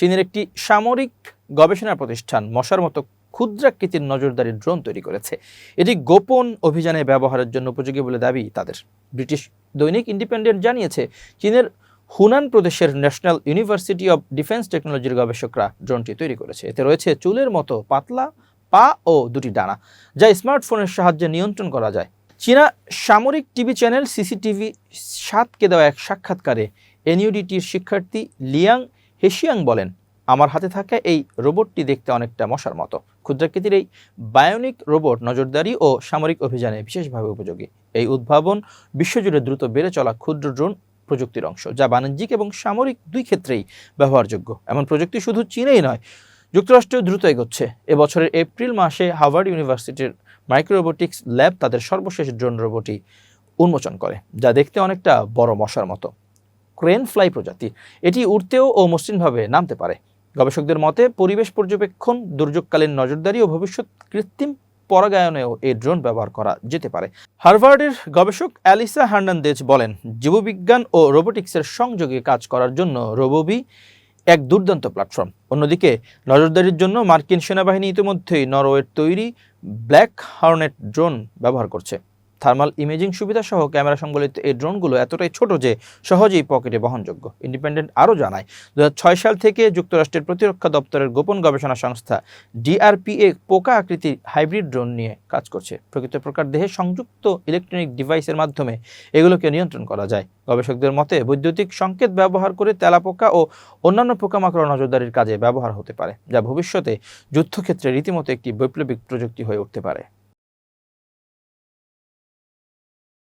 চীনের একটি সামরিক গবেষণা প্রতিষ্ঠান মশার মতো ক্ষুদ্রাকৃতির নজরদারি ড্রোন তৈরি করেছে। এটি গোপন অভিযানে ব্যবহারের জন্য উপযোগী বলে দাবি তাদের। ব্রিটিশ দৈনিক ইন্ডিপেন্ডেন্ট জানিয়েছে, চীনের হুনান প্রদেশের ন্যাশনাল ইউনিভার্সিটি অব ডিফেন্স টেকনোলজির গবেষকরা ড্রোনটি তৈরি করেছে। এতে রয়েছে চুলের মতো পাতলা পা ও দুটি ডানা, যা স্মার্টফোনের সাহায্যে নিয়ন্ত্রণ করা যায়। চীনা সামরিক টিভি চ্যানেল সিসিটিভি সাতকে দেওয়া এক সাক্ষাৎকারে এনইউডিটির শিক্ষার্থী লিয়াং হেশিয়াং বলেন, আমার হাতে থাকা এই রোবটটি দেখতে অনেকটা মশার মতো। ক্ষুদ্রাকৃতির এই বায়োনিক রোবট নজরদারি ও সামরিক অভিযানে বিশেষভাবে উপযোগী। এই উদ্ভাবন বিশ্বজুড়ে দ্রুত বেড়ে চলা ক্ষুদ্র ড্রোন প্রযুক্তির অংশ, যা বাণিজ্যিক এবং সামরিক দুই ক্ষেত্রেই ব্যবহারযোগ্য। এমন প্রযুক্তি শুধু চীনেই নয়, যুক্তরাষ্ট্রেও দ্রুত এগোচ্ছে। এবছরের এপ্রিল মাসে হার্ভার্ড ইউনিভার্সিটির মাইক্রোরোবোটিক্স ল্যাব তাদের সর্বশেষ ড্রোন রোবটই উন্মোচন করে, যা দেখতে অনেকটা বড় মশার মতো। ক্রেন ফ্লাই প্রজাতি। এটি উড়তেও ও মসৃণভাবে নামতে পারে। গবেষকদের মতে, পরিবেশ পর্যবেক্ষণ, দুর্যোগকালীন নজরদারি ও ভবিষ্যৎ কৃত্রিম পরাগায়নেও এই ড্রোন ব্যবহার করা যেতে পারে। হার্ভার্ডের গবেষক অ্যালিসা হার্নান্দেজ বলেন, জীববিজ্ঞান ও রোবোটিক্সের সংযোগে কাজ করার জন্য রোবোবি এক দুর্দান্ত প্ল্যাটফর্ম। অন্যদিকে, নজরদারির জন্য মার্কিন সেনাবাহিনী ইতিমধ্যেই নরওয়ের তৈরি ব্ল্যাক হর্নেট ড্রোন ব্যবহার করছে। থার্মাল ইমেজিং সুবিধা সহ ক্যামেরা সংবলিত এই ড্রোনগুলো এতটাই ছোট যে সহজেই পকেটে বহনযোগ্য। ইন্ডিপেন্ডেন্ট আরও জানায় দু হাজার ছয় সাল থেকে যুক্তরাষ্ট্রের প্রতিরক্ষা দপ্তরের গোপন গবেষণা সংস্থা ডিআরপিএ পোকা আকৃতির হাইব্রিড ড্রোন নিয়ে কাজ করছে। প্রকৃত প্রকার দেহে সংযুক্ত ইলেকট্রনিক ডিভাইসের মাধ্যমে এগুলোকে নিয়ন্ত্রণ করা যায়। গবেষকদের মতে, বৈদ্যুতিক সংকেত ব্যবহার করে তেলাপোকা ও অন্যান্য পোকামাকড় নজরদারির কাজে ব্যবহার হতে পারে, যা ভবিষ্যতে যুদ্ধক্ষেত্রে রীতিমতো একটি বৈপ্লবিক প্রযুক্তি হয়ে উঠতে পারে।